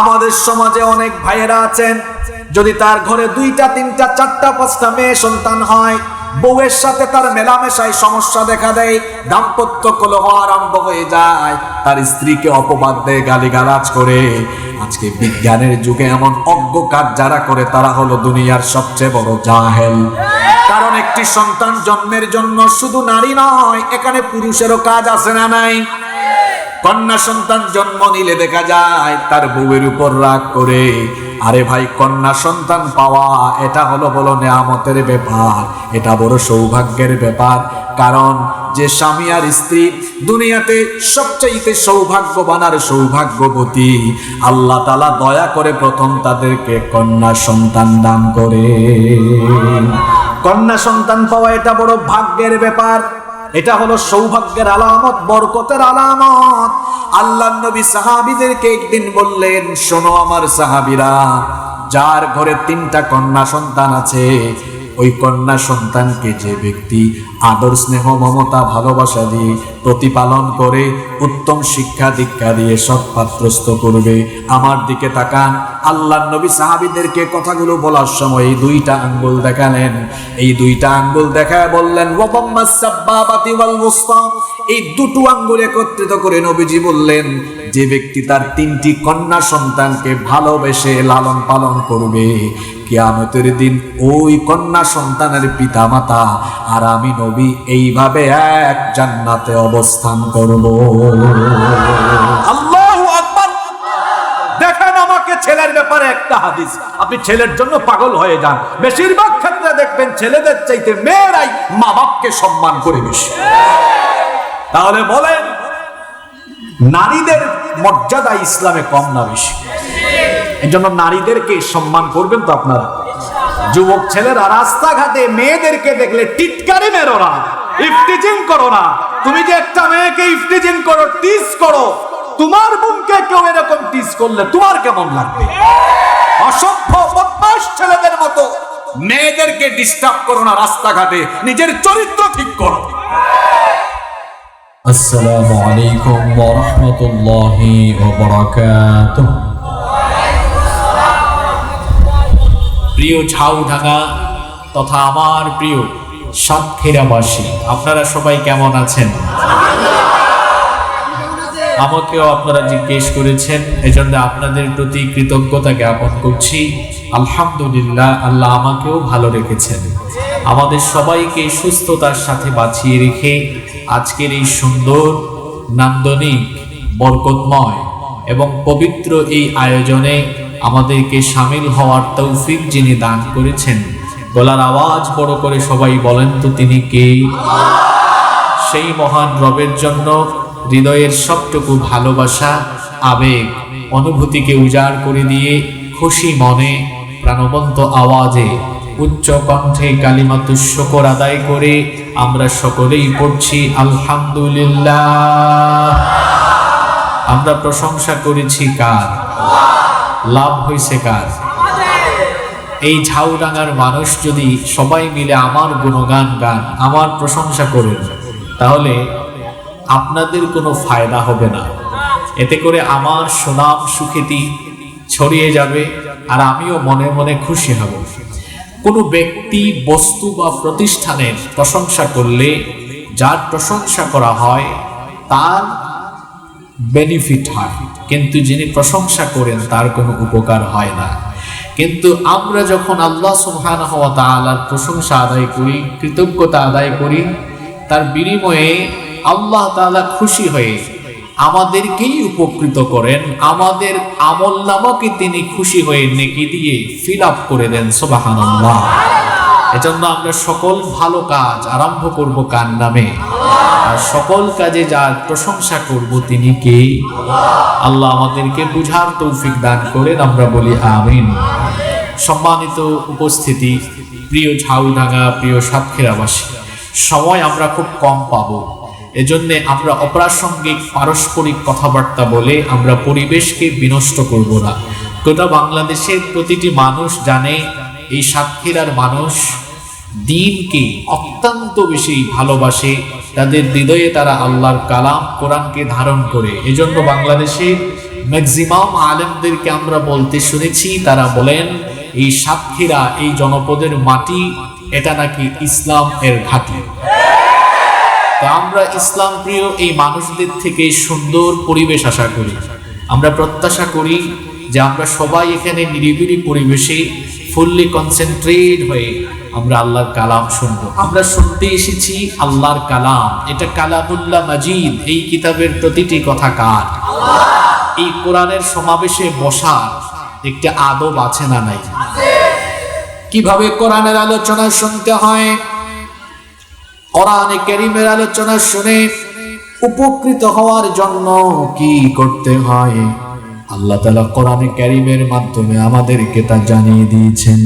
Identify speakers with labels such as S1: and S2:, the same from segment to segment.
S1: আমাদের সমাজে অনেক ভাইয়েরা আছেন, যদি তার ঘরে দুইটা, তিনটা, চারটা, পাঁচটা মেয়ে সন্তান হয়, বউয়ের সাথে তার মেলামেশায় সমস্যা দেখা দেয়, দাম্পত্য কলহ আরম্ভ হয়ে যায়, তার স্ত্রীকে অপবাদ দেয়, গালিগালাজ করে। আজকে বিজ্ঞানের যুগে এমন অজ্ঞ কাজ যারা করে, তারা হলো দুনিয়ার সবচেয়ে বড় জাহেল। কারণ একটি সন্তান জন্মের জন্য শুধু নারী নয়, এখানে পুরুষেরও কাজ আছে না নাই? কন্যা সন্তান জন্ম নিলে দেখা যায় তার বউয়ের উপর রাগ করে। আরে ভাই, কন্যা সন্তান পাওয়া, এটা হলো বলো নেয়ামতের ব্যাপার। এটা বড় সৌভাগ্যের ব্যাপার। কারণ যে স্বামী আর স্ত্রী দুনিয়াতে সবচাইতে সৌভাগ্যবান আর সৌভাগ্যবতী, আল্লাহ তালা দয়া করে প্রথম তাদেরকে কন্যা সন্তান দান করে। কন্যা সন্তান পাওয়া এটা বড় ভাগ্যের ব্যাপার। এটা হলো সৌভাগ্যের আলামত, বরকতের আলামত। আল্লাহ নবী সাহাবিদেরকে একদিন বললেন, শোনো আমার সাহাবিরা, যার ঘরে তিনটা কন্যা সন্তান আছে, ওই কন্যা সন্তানকে যে ব্যক্তি আদর, স্নেহ, মমতা, ভালোবাসা দিয়ে প্রতিপালন করে, উত্তম শিক্ষা দীক্ষা দিয়ে সৎপাত্রস্ত করবে, আমার দিকে তাকান। আল্লাহ নবী সাহাবিদেরকে কথাগুলো বলার সময় এই দুইটা আঙ্গুল দেখালেন। এই দুইটা আঙ্গুল দেখায় বললেন এই দুটো আঙ্গুল একত্রিত করে নবীজি বললেন, যে ব্যক্তি তার তিনটি কন্যা সন্তানকে ভালোবেসে লালন পালন করবে, কিয়ামতের দিন ওই কন্যা সন্তানের পিতামাতা আর আমি নবী এইভাবে এক জান্নাতে অবস্থান করব। আল্লাহু ব্যাপারে একটা হাদিস। আপনি ছেলের জন্য পাগল হয়ে যান। বেশিরভাগ ক্ষেত্রে দেখবেন ছেলেদের চাইতে মেয়েরাই মা বাপকে সম্মান করে বেশি। তাহলে বলেন, নারীদের মর্যাদা ইসলামে কম না বেশি? এই জন্য নারীদেরকে সম্মান করবেন তো আপনারা। যুবক ছেলেরা রাস্তাঘাটে মেয়েদেরকে দেখলে টিটকারি মেরো না, ইফটিজিং করো না। তুমি যে একটা মেয়েকে ইফটিজিং করো, টিস করো তোমার বোনকে কেউ এরকম টিস করলে তোমার কেমন লাগবে? অসভ্য বদমাস ছেলেদের মতো। মেয়েদেরকে ডিস্টার্ব করো না রাস্তাঘাটে নিজের চরিত্র ঠিক করো।
S2: আসসালামু আলাইকুম ওয়া রাহমাতুল্লাহি ওয়া বারাকাতুহু।
S3: প্রিয় ঝাউ ঢাকা তথা আমার প্রিয় সাতক্ষীরাবাসী আপনারা সবাই কেমন আছেন? আমাকেও আপনারা জিজ্ঞেস করেছেন, এজন্য আপনাদের প্রতি কৃতজ্ঞতা জ্ঞাপন করছি। আলহামদুলিল্লাহ, আল্লাহ আমাকেও ভালো রেখেছেন। আমাদের সবাইকে সুস্থতার সাথে বাঁচিয়ে রেখে আজকের এই সুন্দর, নান্দনিক, বরকতময় এবং পবিত্র এই আয়োজনে আমাদেরকে সামিল হওয়ার তৌফিক যিনি দান করেছেন, গলার আওয়াজ বড় করে সবাই বলেন তো তিনি কে? সেই মহান রবের জন্য হৃদয়ের সবটুকু ভালোবাসা, আবেগ, অনুভূতিকে উজাড় করে দিয়ে খুশি মনে প্রাণবন্ত আওয়াজে উচ্চ কণ্ঠে কালিমাতু আদায় করে আমরা সকলেই পড়ছি আলহামদুলিল্লাহ। আমরা প্রশংসা করেছি কার? লাভ হয়েছে কার? এই ঝাউডাঙ্গার মানুষ যদি সবাই মিলে আমার গুণগান গান, আমার প্রশংসা করেন, তাহলে আপনাদের কোনো ফায়দা হবে না। এতে করে আমার সুনাম সুখ্যাতি ছড়িয়ে যাবে আর আমিও মনে মনে খুশি হব। কোনো ব্যক্তি, বস্তু বা প্রতিষ্ঠানের প্রশংসা করলে, যার প্রশংসা করা হয়, তার বেনিফিট হয়। কিন্তু যিনি প্রশংসা করেন, তার কোনো উপকার হয় না। কিন্তু আমরা যখন আল্লাহ সুবহানাহু হওয়া তাআলার প্রশংসা আদায় করি, কৃতজ্ঞতা আদায় করি, তার বিনিময়ে আল্লাহ তাআলা খুশি হয়ে আমাদেরকেই উপকৃত করেন। আমাদের আমল নামাকে তিনি খুশি হয়ে নেকি দিয়ে ফিল আপ করে দেন, সুবহানাল্লাহ। এজন্য আমরা সকল ভালো কাজ আরম্ভ করব কার নামে? আর সকল কাজে যার প্রশংসা করব তিনি কে? আল্লাহ আমাদেরকে বুঝার তৌফিক দান করেন, আমরা বলি আমিন। সম্মানিত উপস্থিতি, প্রিয় ঝাউডাঙ্গা, প্রিয় সাতক্ষীরাবাসী, সময় আমরা খুব কম পাবো। এজন্যে আমরা অপ্রাসঙ্গিক পারস্পরিক কথাবার্তা বলে আমরা পরিবেশকে বিনষ্ট করব না। গোটা বাংলাদেশের প্রতিটি মানুষ জানে, এই সাতক্ষীরার মানুষ দিনকে অত্যন্ত বেশি ভালোবাসে, তাদের হৃদয়ে তারা আল্লাহর কালাম কোরআনকে ধারণ করে। এজন্য বাংলাদেশের ম্যাক্সিমাম আলেমদেরকে আমরা বলতে শুনেছি, তারা বলেন, এই সাতক্ষীরা এই জনপদের মাটি, এটা নাকি ইসলাম এর ঘাঁটি। আমরা ইসলাম প্রিয় এই মানুষদের থেকে সুন্দর পরিবেশ আশা করি। আমরা প্রত্যাশা করি যে আমরা সবাই এখানে নিরিবিলি পরিবেশে ফুললি কনসেন্ট্রেট হয়ে আমরা আল্লাহর কালাম শুনব। আমরা শুনতে এসেছি আল্লাহর কালাম। এটা কালামুল্লাহ মাজিদ। এই কিতাবের প্রতিটি কথা কার? এই কোরআনের সমাবেশে বসার একটা আদব আছে না নাই? কীভাবে কোরআনের আলোচনা শুনতে হয়? কোরআনে কেরিমের আলোচনা শুনে উপকৃত হওয়ার জন্য কি করতে হয় আল্লাহ তালা কোরআনে কারিমের মাধ্যমে আমাদেরকে তা জানিয়ে দিয়েছেন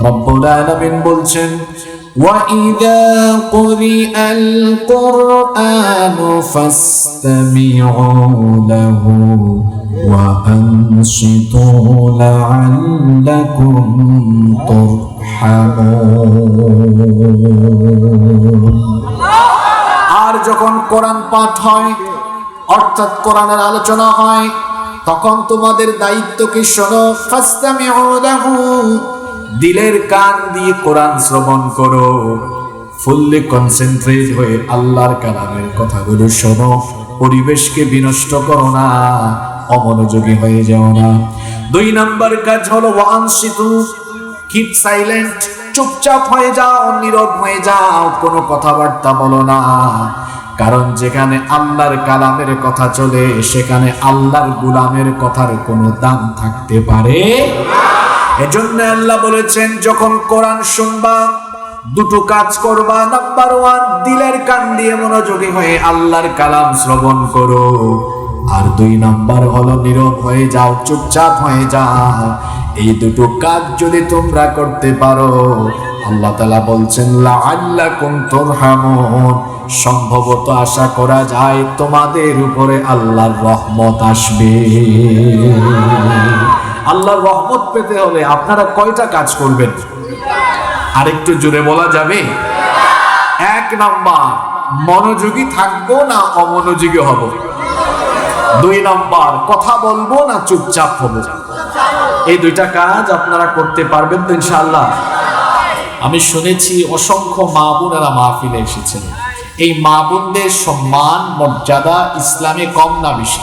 S3: রব্বুল আলামিন বলছেন وَإِذَا قُرِئَ الْقُرْآنُ فَاسْتَمِعُوا لَهُ وَأَنصِتُوا لَعَلَّكُمْ تُرْحَمُونَ আর যখন কোরআন পাঠ হয় অর্থাৎ কোরআনের আলোচনা হয় তখন তোমাদের দায়িত্ব কি শোনো ফাস্তামিউ লাহু দিলের কান দিয়ে কোরআন শ্রবণ করো ফুললি কনসেন্ট্রেট হয়ে আল্লাহর কালামের কথাগুলো শোনো পরিবেশকে বিনষ্ট করো না অমনোযোগী হয়ে যাও না। দুই নাম্বার কাজ হলো ওয়ানসিতু কিপ সাইলেন্ট চুপচাপ হয়ে যাও, নীরব হয়ে যাও, কোনো কথাবার্তা বলো না। কারণ যেখানে আল্লাহর কালামের কথা চলে, সেখানে আল্লাহর গুলামের কথার কোনো দাম থাকতে পারে? এজন্য আল্লাহ বলেছেন, যখন কোরআন শুনবা, দুটো কাজ করবা। নাম্বার ওয়ান, দিলের কান দিয়ে মনোযোগী হয়ে আল্লাহর কালাম শ্রবণ করো। আর দুই নাম্বার হলো নীরব হয়ে যাও, চুপচাপ হয়ে যাও। এই দুটো কাজ যদি তোমরা করতে পারো, আল্লাহ তালা বলছেন, লাআল্লাকুম তুরহামুন। সম্ভবত আশা করা যায় তোমাদের উপরে আল্লাহর রহমত আসবে। আল্লাহর রহমত পেতে হলে আপনারা কয়টা কাজ করবেন? আরেকটু জোরে বলা যাবে? এক নাম্বার, মনোযোগী থাকব না অমনোযোগী হব? দুই নম্বর, কথা বলব না চুপচাপ হব? এই দুইটা কাজ আপনারা করতে পারবেন তো ইনশাআল্লাহ। আমি শুনেছি অসংখ্য মা বোনেরা মাহফিলে এসেছেন। এই মা বোনদের সম্মান, মর্যাদা ইসলামে কম না বেশি?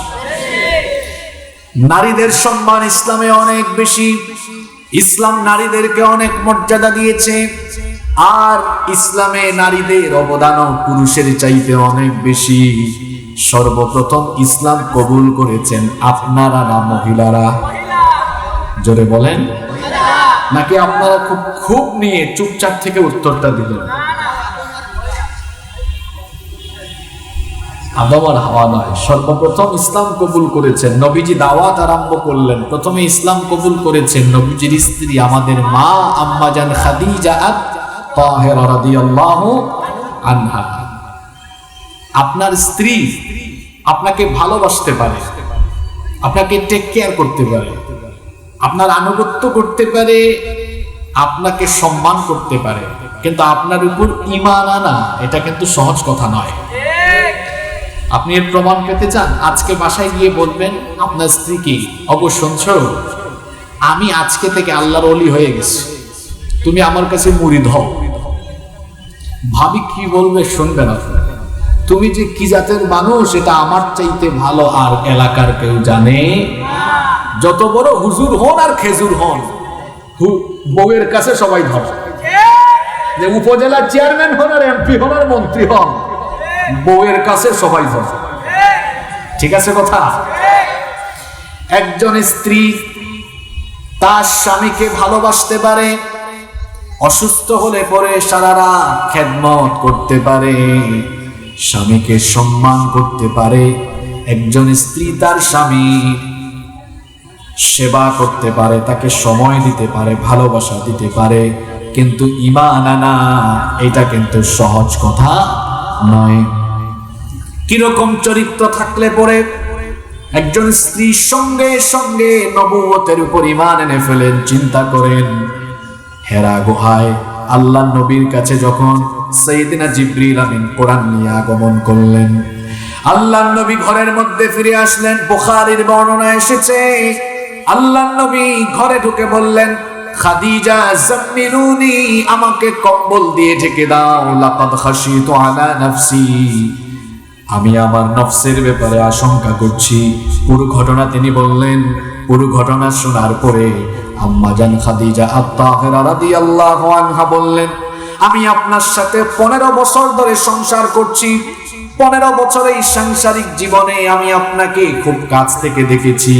S3: নারীদের সম্মান ইসলামে অনেক বেশি। ইসলাম নারীদেরকে অনেক মর্যাদা দিয়েছে। আর ইসলামে নারীদের অবদানও পুরুষের চাইতে অনেক বেশি। সর্বপ্রথম ইসলাম কবুল করেছেন আপনারা না মহিলারা? জোরে বলেন। নাকি আপনারা খুব খুব নিয়ে চুপচাপ থেকে উত্তরটা দিলেন? আদমার হাওয়া নয়, সর্বপ্রথম ইসলাম কবুল করেছেন। নবীজি দাওয়াত আরম্ভ করলেন। প্রথমে ইসলাম কবুল করেছেন নবীজির স্ত্রী, আমাদের মা আম্মাজান খাদিজা আনহা। আপনার স্ত্রী আপনাকে ভালোবাসতে পারে, আপনাকে টেক কেয়ার করতে পারে, আপনার আনুগত্য করতে পারে, আপনাকে সম্মান করতে পারে, কিন্তু আপনার উপর ইমান আনা, এটা কিন্তু সহজ কথা নয়। আপনি এর প্রমাণ পেতে চান? আজকে বাসায় গিয়ে বলবেন, আপনার স্ত্রীকে অবশ্য আমি আজকে থেকে আল্লাহর অলি হয়ে গেছি। তুমি আমার কাছে মুড়ি ধও। ভাবি কি বলবে শুনবে না। তুমি যে কি জাতের মানুষ, এটা আমার চাইতে ভালো আর এলাকার কেউ জানে? যত বড় হুজুর হন আর খেজুর হন বউয়ের কাছে সবাই ধর। যে উপজেলা চেয়ারম্যান হন আর এমপি হন আর মন্ত্রী হন, বউয়ের কাছে সবাই ধর। ঠিক আছে কথা? একজন স্ত্রী তার স্বামীকে ভালোবাসতে পারে, অসুস্থ হলে পরে সারা রাত খেদমত করতে পারে। স্বামীকে সম্মান করতে পারে, একজন স্ত্রী তার স্বামীর সেবা করতে পারে, তাকে সময় দিতে পারে, ভালোবাসা দিতে পারে, কিন্তু ইমান আনা, এটা কিন্তু সহজ কথা নয়। কীরকম চরিত্র থাকলে পরে একজন স্ত্রীর সঙ্গে সঙ্গে নবুয়তের উপর ইমান এনে ফেলেন, চিন্তা করেন, হেরা গুহায় আল্লাহ নবীর কাছে যখন সৈদিনা জিব্রিল আমিন কোরআন নিয়ে আগমন করলেন।
S1: আল্লাহ নবী ঘরের মধ্যে ফিরে আসলেন, বুখারীর বর্ণনা এসেছে। আল্লাহ নবী ঘরে ঢুকে বললেন, খাদিজা, জাম্মিলুনি, আমাকে কম্বল দিয়ে ঢেকে দাও, লাকাদ খাশিতু আলা নাফসি। আমি আমার নফসের ব্যাপারে আশঙ্কা করছি। পুরো ঘটনা তিনি বললেন, পুরো ঘটনা শোনার পরে আম্মাজান খাদিজা আত্মাহেরা রাদিয়াল্লাহু আনহা বললেন আমি আপনার সাথে পনেরো বছর ধরে সংসার করছি। পনেরো বছর এই সাংসারিক জীবনে আমি আপনাকে খুব কাছ থেকে দেখেছি।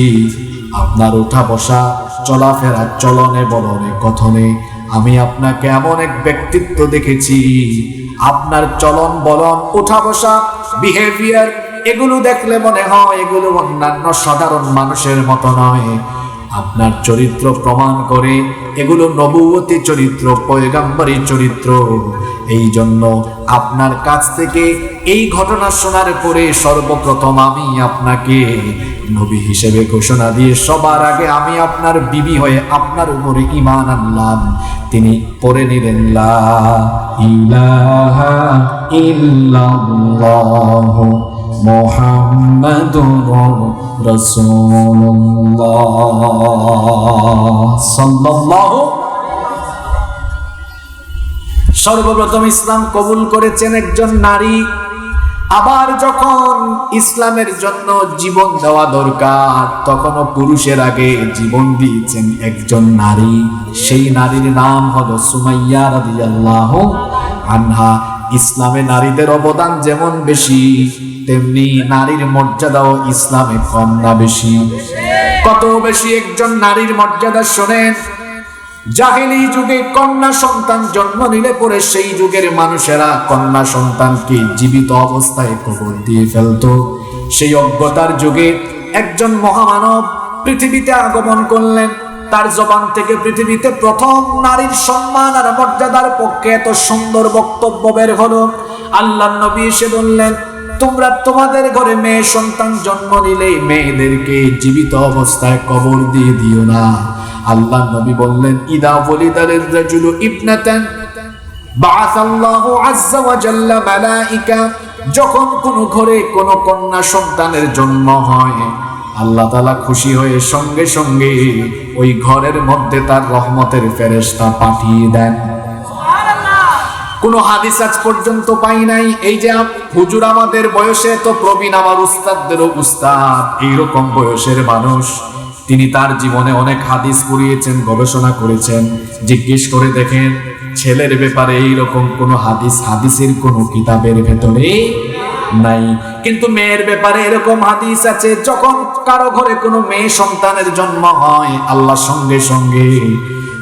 S1: আপনার ওঠা বসা, চলাফেরা চলনে বলনে কথনে আমি আপনাকে এমন এক ব্যক্তিত্ব দেখেছি। আপনার চলন বলন, ওঠা বসা বিহেভিয়ার এগুলো দেখলে মনে হয় এগুলো অন্যান্য সাধারণ মানুষের মতো নয়। আপনার চরিত্র প্রমাণ করে। এগুলো নবুয়তী চরিত্র, পয়গাম্বরী চরিত্র। এই জন্য আপনার কাছ থেকে এই ঘটনা শোনার পরে সর্বপ্রথম আমি আপনাকে নবী হিসেবে ঘোষণা দিয়ে সবার আগে আমি আপনার বিবি হয়ে আপনার উপরে ইমান আনলাম। তিনি পরে নিলেন, লা ইলাহা ইল্লাল্লাহু। মুহাম্মাদুর রাসূলুল্লাহ সাল্লাল্লাহু সর্বপ্রথম ইসলাম কবুল করেছেন একজন নারী। আবার যখন ইসলামের জন্য জীবন দেওয়া দরকার, তখনও পুরুষের আগে জীবন দিয়েছেন একজন নারী। সেই নারীর নাম হলো সুমাইয়া রাদিয়াল্লাহু আনহা। ইসলামে নারীদের অবদান যেমন বেশি তেমনি নারীর মর্যাদাও ইসলামে কম না বেশি। কত বেশি একজন নারীর মর্যাদা শোনেন? জাহেলি যুগে কন্যা সন্তান জন্ম নিলে পরে সেই যুগের মানুষেরা কন্যা সন্তানকে জীবিত অবস্থায় কবর দিয়ে ফেলতো। সেই অজ্ঞতার যুগে একজন মহামানব পৃথিবীতে আগমন করলেন। তার জবান থেকে পৃথিবীতে প্রথম নারীর সম্মান আর মর্যাদার পক্ষে এত সুন্দর বক্তব্য বের হলো। আল্লাহ নবী এসে বললেন তোমরা তোমাদের ঘরে মেয়ে সন্তান জন্ম নিলে মেয়েদেরকে জীবিত অবস্থায় কবর দিয়ে দিও না। আল্লাহ নবী বললেন, ইদা ওয়ালিদালের রাজুলু ইবনাতান বাআসাল্লাহু যখন কোন ঘরে কোন কন্যা সন্তানের জন্ম হয়, আল্লাহ তালা খুশি হয়ে সঙ্গে সঙ্গে ওই ঘরের মধ্যে তার রহমতের ফেরেশতা পাঠিয়ে দেন। কোনো হাদিস আজ পর্যন্ত পাই নাই। এই যে হুজুর আমাদের বয়সে তো প্রবীণ আমার উস্তাদদেরও উস্তাদ, এইরকম বয়সের মানুষ। তিনি তার জীবনে অনেক হাদিস পড়িয়েছেন, গবেষণা করেছেন। জিজ্ঞেস করে দেখেন, ছেলের ব্যাপারে এইরকম কোন হাদিস, হাদিসের কোন কিতাবের ভেতরে নাই। কিন্তু মেয়ের ব্যাপারে এরকম হাদিস আছে, যখন কারও ঘরে কোনো মেয়ে সন্তানের জন্ম হয়, আল্লাহ সঙ্গে সঙ্গে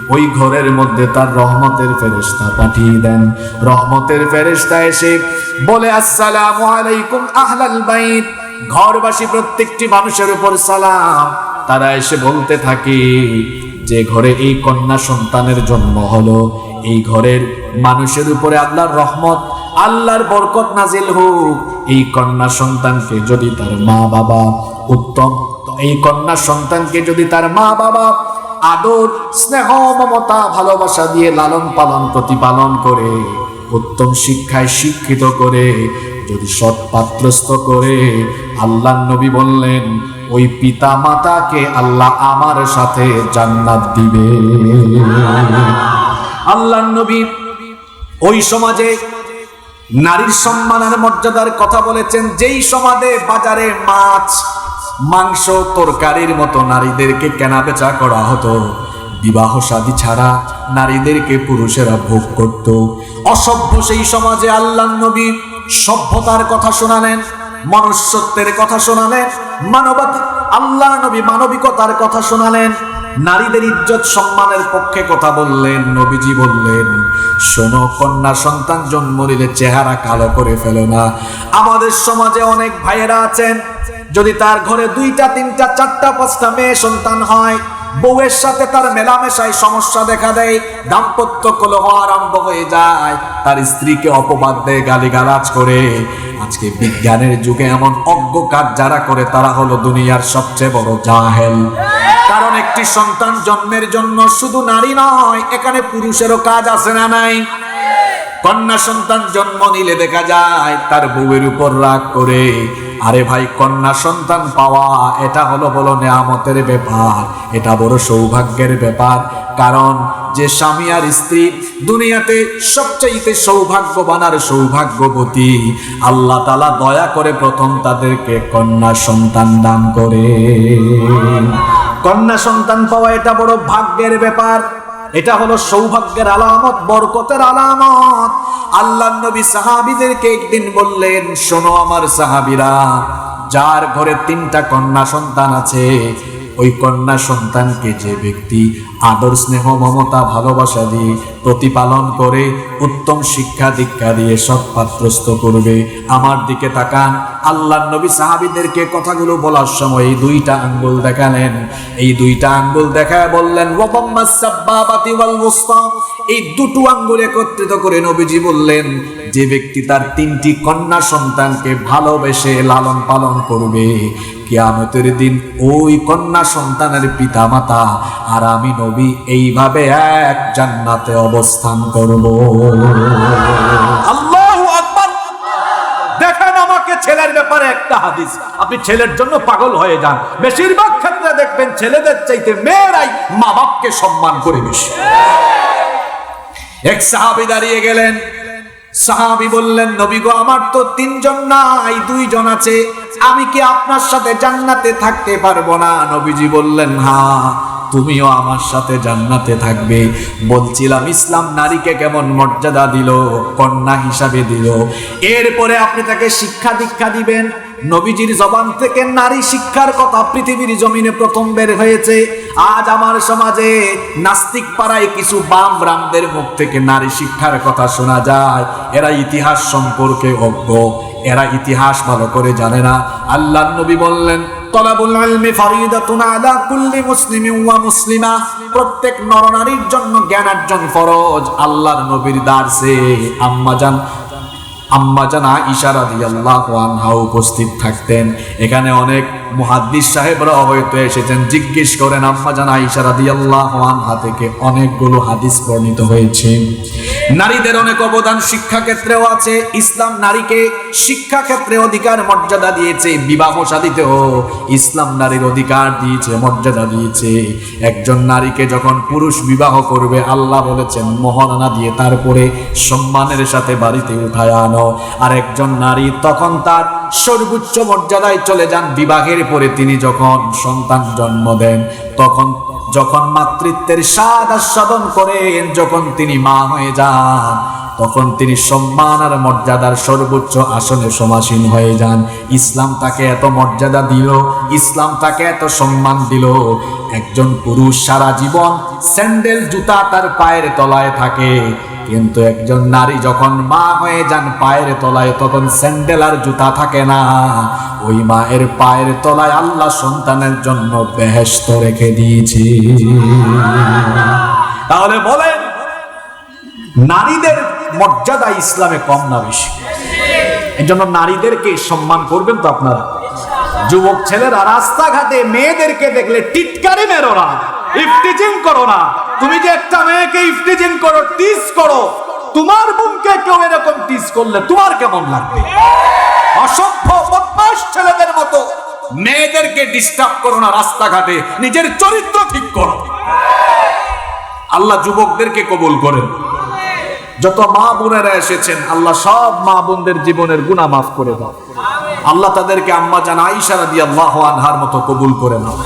S1: ওই ঘরের মধ্যে তার রহমতের ফেরেশতা পাঠিয়ে দেন। রহমতের ফেরেশতা এসে বলে, আসসালামু আলাইকুম আহলাল বাইত। ঘরবাসী প্রত্যেকটি মানুষের উপর সালাম। তারা এসে বলতে থাকে, যে ঘরে এই কন্যা সন্তানের জন্ম হলো, এই ঘরের মানুষের উপরে আল্লাহর রহমত, আল্লাহর বরকত নাজিল হোক। এই কন্যা সন্তানকে যদি তার মা বাবা উত্তম, এই কন্যা সন্তানকে যদি তার মা বাবা আদর, স্নেহ, মমতা, ভালোবাসা দিয়ে লালন পালন, প্রতিপালন করে, উত্তম শিক্ষায় শিক্ষিত করে, যদি সৎ পাত্রস্থ করে আল্লাহ নবী বললেন, ওই পিতা মাতাকে আল্লাহ আমার সাথে জান্নাত দিবে। আল্লাহ নবী ওই সমাজে নারীর সম্মান আর মর্যাদার কথা বলেছেন, যেই সমাজে বাজারে মাছ মাংস তরকারির মতো নারীদেরকে কেনা বেচা করা হতো। বিবাহ শাদী ছাড়া নারীদেরকে পুরুষেরা ভোগ করত। অসভ্য সেই সমাজে আল্লাহ নবী সভ্যতার কথা শোনালেন, মনুষ্যত্বের কথা শোনালেন, মানবতা, আল্লাহ নবী মানবিকতার কথা শোনালেন, নারীদের ইজ্জত সম্মানের পক্ষে কথা বললেন, নবীজি বললেন, শোনো, কন্যা সন্তান জন্ম নিলে চেহারা কালো করে ফেলো না। আমাদের সমাজে অনেক ভাইয়েরা আছেন যদি তার ঘরে দুইটা, তিনটা, চারটা, পাঁচটা মেয়ে সন্তান হয়, বউয়ের সাথে তার মেলামেশায় সমস্যা দেখা দেয়, দাম্পত্য কলহ আরম্ভ হয়ে যায়, তার স্ত্রীকে অপবাদ দেয়, গালিগালাজ করে। আজকে বিজ্ঞানের যুগে এমন অজ্ঞ কাজ যারা করে, তারা হলো দুনিয়ার সবচেয়ে বড় জাহেল। কারণ একটি সন্তান জন্মের জন্য শুধু নারী নয়, এখানে পুরুষেরও কাজ আছে না নাই? কন্যা সন্তান জন্ম নিলে দেখা যায়, তার বউয়ের উপর রাগ করে। আরে ভাই, কন্যা সন্তান পাওয়া, এটা হলো বলো নেয়ামতের ব্যাপার। এটা বড় সৌভাগ্যের ব্যাপার। কারণ যে স্বামী আর স্ত্রী দুনিয়াতে সবচাইতে সৌভাগ্যবান আর সৌভাগ্যবতী, আল্লাহ তালা দয়া করে প্রথম তাদেরকে কন্যা সন্তান দান করে। কন্যা সন্তান পাওয়া এটা বড় ভাগ্যের ব্যাপার। এটা হলো সৌভাগ্যের আলামত, বরকতের আলামত। আল্লাহ নবী সাহাবিদেরকে একদিন বললেন, শোনো আমার সাহাবিরা, যার ঘরে তিনটা কন্যা সন্তান আছে, ওই কন্যা সন্তানকে যে ব্যক্তি আদর, স্নেহ, মমতা, ভালোবাসা দিয়ে প্রতিপালন করে, উত্তম শিক্ষা দীক্ষা দিয়ে সৎপাত্রস্থ করবে, আমার দিকে তাকান। আল্লাহ নবী সাহাবিদেরকে কথাগুলো বলার সময় এই দুইটা আঙ্গুল দেখালেন। এই দুইটা আঙ্গুল দেখায় বললেন এই দুটো আঙ্গুল একত্রিত করে নবীজি বললেন, যে ব্যক্তি তার তিনটি কন্যা সন্তানকে ভালোবেসে লালন পালন করবে, কিয়ামতের দিন ওই কন্যা সন্তানের পিতামাতা আর আমি নবী এইভাবে এক জান্নাতে অবস্থান করব। আল্লাহু ছেলের ব্যাপারে একটা হাদিস। আপনি ছেলের জন্য পাগল হয়ে যান। বেশিরভাগ ক্ষেত্রে দেখবেন ছেলেদের চাইতে মেয়েরাই মা বাপকে সম্মান করে বেশি। এক সাহাবি দাঁড়িয়ে গেলেন। সাহাবি বললেন, নবী গো, আমার তো তিনজন নাই, দুইজন আছে। আমি কি আপনার সাথে জান্নাতে থাকতে পারব না? নবীজি বললেন হ্যাঁ। তুমিও আমার সাথে জান্নাতে থাকবে। বলছিলাম, ইসলাম নারীকে কেমন মর্যাদা দিল, কন্যা হিসাবে দিল। এরপরে আপনি তাকে শিক্ষা দীক্ষা দিবেন। নবীজির জবান থেকে নারী শিক্ষার কথা পৃথিবীর জমিনে প্রথম বের হয়েছে। আজ আমার সমাজে নাস্তিক পাড়ায় কিছু বাম রামদের মুখ থেকে নারী শিক্ষার কথা শোনা যায়। এরা ইতিহাস সম্পর্কে অজ্ঞ। এরা ইতিহাস ভালো করে জানে না। আল্লাহ নবী বললেন তলাবুল ইলমি ফারিদাতুন আলা কুল্লি মুসলিমিন ওয়া মুসলিমা। প্রত্যেক নরনারীর জন্য জ্ঞান অর্জন ফরজ, আল্লাহর নবীর দারসে আম্মা জান আম্মা জান আয়েশা রাদিয়াল্লাহু আনহা উপস্থিত থাকতেন। এখানে অনেক মুহাদ্দিস সাহেবরা হয়তো এসেছেন। জিজ্ঞেস করেন আম্মা জান আয়েশা রাদিয়াল্লাহু আনহা থেকে অনেকগুলো হাদিস বর্ণিত হয়েছে। নারীদের অনেক অবদান শিক্ষা ক্ষেত্রেও আছে। ইসলাম নারীকে শিক্ষা ক্ষেত্রে অধিকার, মর্যাদা দিয়েছে, বিবাহ সাদিতেও ইসলাম নারীর অধিকার দিয়েছে, মর্যাদা দিয়েছে। একজন নারীকে যখন পুরুষ বিবাহ করবে, আল্লাহ বলেছেন মহারানা দিয়ে তারপরে সম্মানের সাথে বাড়িতে উঠায় আনো। আর একজন নারী তখন তার সর্বোচ্চ মর্যাদায় চলে যান, বিবাহের পরে তিনি যখন সন্তান জন্ম দেন, তখন যখন মাতৃত্বের স্বাদ আস্বাদন করেন, যখন তিনি মা হয়ে যান, তখন তিনি সম্মান আর মর্যাদার সর্বোচ্চ আসনে সমাসীন হয়ে যান। ইসলাম তাকে এত মর্যাদা দিল, ইসলাম তাকে এত সম্মান দিল। একজন পুরুষ সারা জীবন স্যান্ডেল, জুতা তার পায়ের তলায় থাকে। কিন্তু একজন নারী যখন মা হয়ে যান পায়ের তলায়, তখন স্যান্ডেল আর জুতা থাকে না। ওই মায়ের পায়ের তলায় আল্লাহ সন্তানের জন্য বেহেস্ত রেখে দিয়েছি। তাহলে বলেন, নারীদের মর্যাদা ইসলামে কম না বেশি? এই জন্য নারীদেরকে সম্মান করবেন তো আপনারা। যুবক ছেলেরা রাস্তাঘাটে মেয়েদেরকে দেখলে টিটকারি মেরো না ইফটিজিং করো না। তুমি যে একটা মেয়েকে ইফটিজিং করো টিস করো, তোমার বোনকে কেউ এরকম টিস করলে তোমার কেমন লাগবে? অসভ্য বদমাস ছেলেদের মতো। মেয়েদেরকে ডিস্টার্ব করো না রাস্তাঘাটে, নিজের চরিত্র ঠিক করো। আল্লাহ যুবকদেরকে কবুল করেন। যত মা বোনেরা এসেছেন, আল্লাহ সব মা বোনদের জীবনের গুনাহ মাফ করে দাও। আল্লাহ তাদেরকে আম্মা জান আইসা রাদিয়াল্লাহু আনহার মতো কবুল করে নাও।